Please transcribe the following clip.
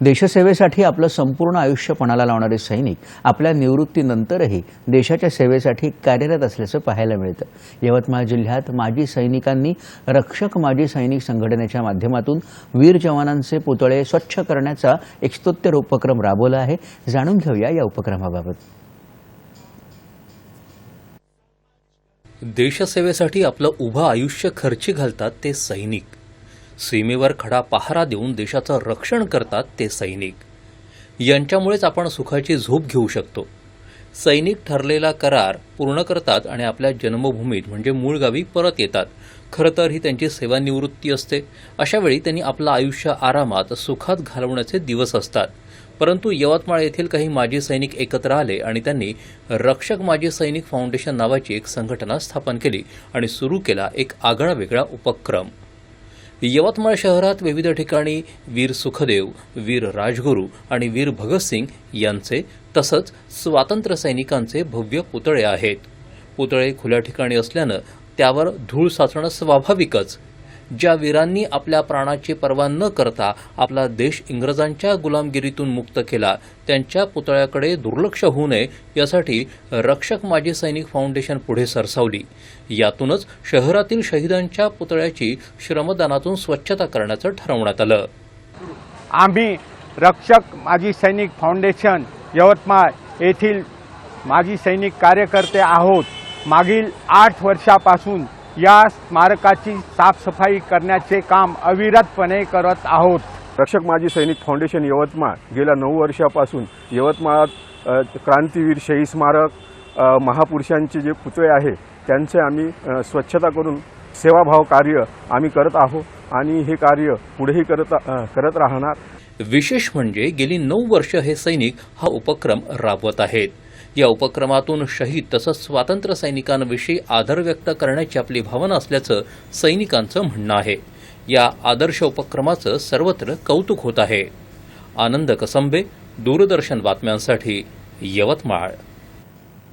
देशसेवेसाठी आपलं संपूर्ण आयुष्य पणाला लावणारे सैनिक आपल्या निवृत्तीनंतरही देशाच्या सेवेसाठी कार्यरत असल्याचं पाहायला मिळतं. यवतमाळ जिल्ह्यात माजी सैनिकांनी रक्षक माजी सैनिक संघटनेच्या माध्यमातून वीर जवानांचे पुतळे स्वच्छ करण्याचा एक स्तोत्तर उपक्रम राबवला आहे. जाणून घेऊया या उपक्रमाबाबत. देशसेवेसाठी आपलं उभं आयुष्य खर्ची घालतात ते सैनिक. सीमेवर खडा पहारा देऊन देशाचं रक्षण करतात ते सैनिक. यांच्यामुळेच आपण सुखाची झोप घेऊ शकतो. सैनिक ठरलेला करार पूर्ण करतात आणि आपल्या जन्मभूमीत म्हणजे मूळ गावी परत येतात. खरं तर ही त्यांची सेवानिवृत्ती असते. अशावेळी त्यांनी आपलं आयुष्य आरामात सुखात घालवण्याचे दिवस असतात. परंतु यवतमाळ येथील काही माजी सैनिक एकत्र आले आणि त्यांनी रक्षक माजी सैनिक फाउंडेशन नावाची एक संघटना स्थापन केली आणि सुरू केला एक आगळावेगळा उपक्रम. यवतमाळ शहरात विविध ठिकाणी वीर सुखदेव वीर राजगुरू आणि वीर भगतसिंग यांचे तसंच स्वातंत्र्य सैनिकांचे भव्य पुतळे आहेत. पुतळे खुल्या ठिकाणी असल्यानं त्यावर धूळ साचणं स्वाभाविकच ज्या वीरांनी आपल्या प्राणाची पर्वा न करता आपला देश इंग्रजांच्या गुलामगिरीतून मुक्त केला त्यांच्या पुतळ्याकडे दुर्लक्ष होऊ नये यासाठी रक्षक माजी सैनिक फाउंडेशन पुढे सरसावली. यातूनच शहरातील शहीदांच्या पुतळ्याची श्रमदानातून स्वच्छता करण्याचं ठरवण्यात आलं. आम्ही रक्षक माजी सैनिक फाउंडेशन यवतमाळ येथील माजी सैनिक कार्यकर्ते आहोत. मागील आठ वर्षापासून या स्मारकाची साफसफाई करण्याचे काम अविरतपणे करत आहोत. रक्षक माजी सैनिक फाउंडेशन यवतमाळ गेल्या नऊ वर्षापासून यवतमाळात क्रांतीवीर शहीद स्मारक महापुरुषांचे जे पुतळे आहे त्यांचे आम्ही स्वच्छता करून सेवाभाव कार्य आम्ही करत आहोत आणि हे कार्य पुढेही करत करत राहणार. विशेष म्हणजे गेली नऊ वर्ष हे सैनिक हा उपक्रम राबवत आहेत. या उपक्रमातून शहीद तसंच स्वातंत्र्य सैनिकांविषयी आदर व्यक्त करण्याची आपली भावना असल्याचं सैनिकांचं म्हणणं आहे. या आदर्श उपक्रमाचं सर्वत्र कौतुक होत आहे. आनंद कसंबे दूरदर्शन बातम्यांसाठी यवतमाळ.